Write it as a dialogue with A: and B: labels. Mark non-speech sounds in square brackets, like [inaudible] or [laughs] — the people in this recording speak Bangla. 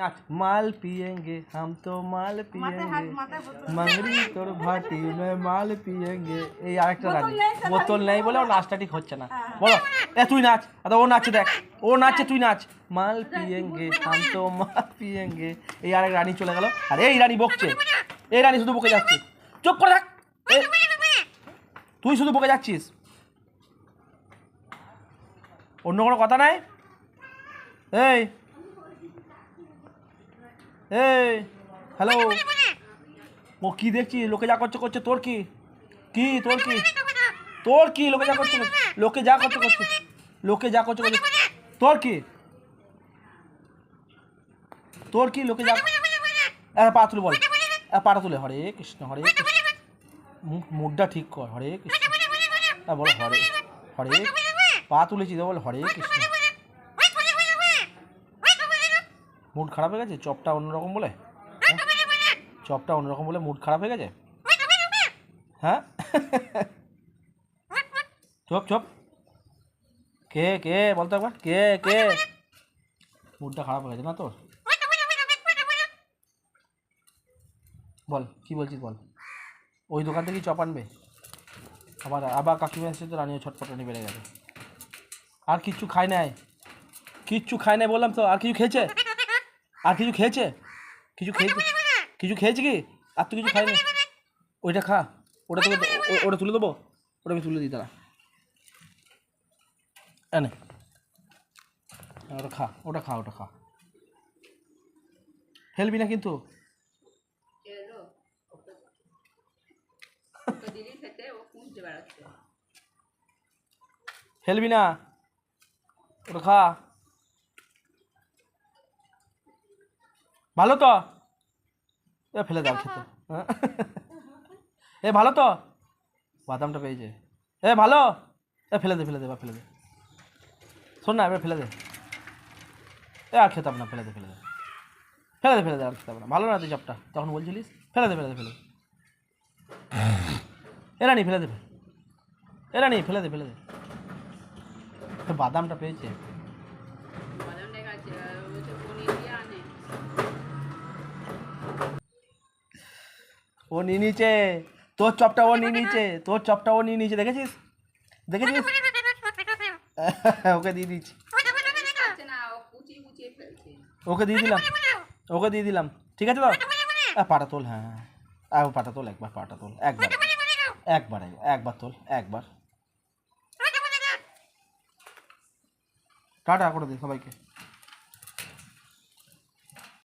A: नाच माल पिएंगे हम तो माल पिएंगे मंगरी তোর ভাটি में মাল পিয়েঙ্গে এই আরেকটা রানী বোতল নেই বলে ওর নাচটা ঠিক হচ্ছে না বলো এ তুই নাচ আচ্ছা ও নাচছে দেখ ও নাচছে তুই নাচ মাল পিয়েঙ্গে হাম তো মাল পিয়েঙ্গে এই আরেক রানী চলে গেল আর এই রানী বকছে এই রানী শুধু বকে যাচ্ছে চুপ করে থাক এ, তুই শুধু বকে যাচ্ছিস অন্য কোনো কথা নাই এই এই হ্যালো ও কি দেখছি লোকে যা করছে করছে তোর কি কি তোর কি তোর কি লোকে যা করছে? লোকে যা করছে করছে লোকে যা করছে করছে তোর কি তোর কি লোকে যা এ, পা তুলে বল পাটা তুলে হরে কৃষ্ণ হরে মুডটা ঠিক কর হরে কৃষ্ণ হ্যাঁ বলো হরে হরে পা তুলেছি তো বল হরে কৃষ্ণ মুড খারাপ হয়ে গেছে? চপটা অন্যরকম বলে? চপটা অন্যরকম বলে মুড খারাপ হয়ে গেছে? হ্যাঁ? Chop chop. কে কে? বলতো একবার। কে কে? মুডটা খারাপ হয়ে গেছে না তোর? বল কি বলছিস বল? ওই দোকান থেকেই চপ আনবে? আবার আবার কাকিমা এসে তো রানিও ছটপটানি বেড়ে গেছে। আর কিচ্ছু খায় নাই। কিচ্ছু খায় নাই বললাম তো আর কিছু খেয়েছে? আর কিছু খেয়েছে? কিছু খেয়েছে? কিছু খেয়েছে কি? আর তো কিছু খায়নি ওইটা খা। ওটা তোকে ওটা তুলে দেবো? ওটা আমি তুলে দিই তারা এনে ওটা খা ওটা খা ওটা খা। ফেলবি না কিন্তু? ফেলবি না? ওটা খা। ভালো তো? এ ফেলে দাও খেতে। হ্যাঁ? এ ভালো তো? বাদামটা পেয়েছে। এ ভালো? এ ফেলে দে ফেলে দে এবার ফেলে দে। শোন না এবার ফেলে দে। এ আর খেতাম না ফেলে দে ফেলে দে। ফেলে দে ফেলে দে আর খেতাম না। ভালো না তুই চাপটা? তখন বলছিলিস? ফেলে দে ফেলে দে ফেলে দে। এরা নি ফেলে দে। এরা নি ফেলে দে ফেলে দে। বাদামটা পেয়েছে
B: বাদাম দেখাচ্ছে ও তো পনির দিয়ে আনে
A: ও নিয়ে নিচে তোর চপটা ও নিয়ে নিচে তোর চপটা ও নিয়ে নিচে দেখেছিস? দেখেছিস? [laughs] ওকে দিয়ে দিচ্ছি। ওকে দিয়ে দিলাম। ওকে দিয়ে দিলাম। ঠিক আছে আহ, পাটা তোল হ্যাঁ হ্যাঁ। আহ, পাটা তোল একবার পাটা তোল একবার। একবার একবার তোল একবার। টাটা করে দে সবাইকে।